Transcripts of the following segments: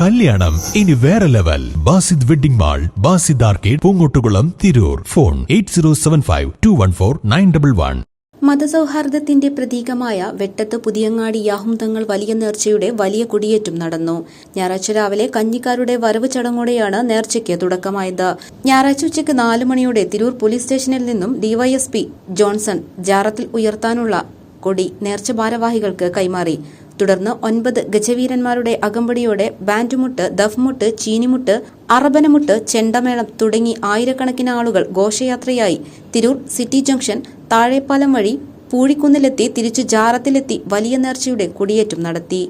കല്യാണം. ഇനി വേറെ level. Basid wedding mall Basid arcade Poongottukulam Tirur. Phone eight zero seven five two one four nine double one. മതസൗഹാർദ്ദത്തിന്റെ പ്രതീകമായ വെട്ടത്ത് പുതിയങ്ങാടി യാഹുന്തങ്ങൾ വലിയ നേർച്ചയുടെ വലിയ കുടിയേറ്റം നടന്നു. ഞായറാഴ്ച രാവിലെ കഞ്ഞിക്കാരുടെ വരവ് ചടങ്ങോടെയാണ് നേർച്ചയ്ക്ക് തുടക്കമായത്. ഞായറാഴ്ച ഉച്ചയ്ക്ക് നാലു മണിയോടെ തിരൂർ പോലീസ് സ്റ്റേഷനിൽ നിന്നും ഡിവൈഎസ്പി ജോൺസൺ ജാറത്തിൽ ഉയർത്താനുള്ള കൊടി നേർച്ച ഭാരവാഹികൾക്ക് കൈമാറി. തുടർന്ന് ഒൻപത് ഗജവീരന്മാരുടെ അകമ്പടിയോടെ ബാൻഡുമുട്ട് ദഫ്മുട്ട് ചീനിമുട്ട് അറബനമുട്ട് ചെണ്ടമേളം തുടങ്ങി ആയിരക്കണക്കിന് ആളുകൾ ഘോഷയാത്രയായി. തിരൂർ സിറ്റി ജംഗ്ഷൻ താഴെപ്പാലം വഴി പൂഴിക്കുന്നിലെത്തി തിരിച്ചു ജാറത്തിലെത്തി വലിയ നേർച്ചയുടെ കൊടിയേറ്റം നടത്തി.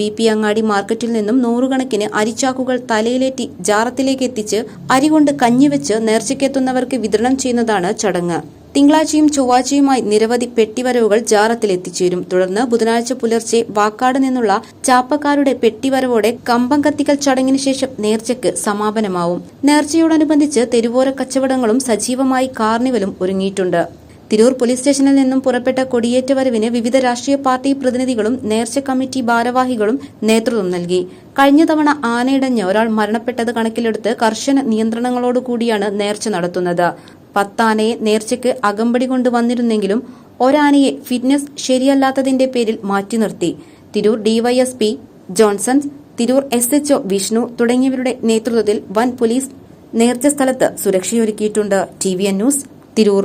ബി പി അങ്ങാടി മാർക്കറ്റിൽ നിന്നും നൂറുകണക്കിന് അരിച്ചാക്കുകൾ തലയിലേറ്റി ജാറത്തിലേക്ക് എത്തിച്ച് അരി കൊണ്ട് കഞ്ഞിവെച്ച് നേർച്ചയ്ക്കെത്തുന്നവർക്ക് വിതരണം ചെയ്യുന്നതാണ് ചടങ്ങ്. തിങ്കളാഴ്ചയും ചൊവ്വാഴ്ചയുമായി നിരവധി പെട്ടിവരവുകൾ ജാറത്തിൽ എത്തിച്ചേരും തുടർന്ന് ബുധനാഴ്ച പുലർച്ചെ വാക്കാട് നിന്നുള്ള ചാപ്പക്കാരുടെ പെട്ടിവരവോടെ കമ്പം കത്തിക്കൽ ചടങ്ങിന് ശേഷം നേർച്ചയ്ക്ക് സമാപനമാവും. നേർച്ചയോടനുബന്ധിച്ച് തെരുവോര കച്ചവടങ്ങളും സജീവമായി കാർണിവലും ഒരുങ്ങിയിട്ടുണ്ട്. തിരൂർ പോലീസ് സ്റ്റേഷനിൽ നിന്നും പുറപ്പെട്ട കൊടിയേറ്റ വരവിന് വിവിധ രാഷ്ട്രീയ പാർട്ടി പ്രതിനിധികളും നേർച്ച കമ്മിറ്റി ഭാരവാഹികളും നേതൃത്വം നൽകി. കഴിഞ്ഞ തവണ ആനയിടഞ്ഞ് ഒരാൾ മരണപ്പെട്ടത് കണക്കിലെടുത്ത് കർശന നിയന്ത്രണങ്ങളോടുകൂടിയാണ് നേർച്ച നടത്തുന്നത്. പത്താനയെ നേർച്ചയ്ക്ക് അകമ്പടി കൊണ്ടുവന്നിരുന്നെങ്കിലും ഒരാനയെ ഫിറ്റ്നസ് ശരിയല്ലാത്തതിന്റെ പേരിൽ മാറ്റി നിർത്തി. Tirur DYSP Johnson Tirur S H O Vishnu തുടങ്ങിയവരുടെ നേതൃത്വത്തിൽ വൻ പോലീസ് നേർച്ച സ്ഥലത്ത് സുരക്ഷയൊരുക്കിയിട്ടുണ്ട്. T V N news Tirur.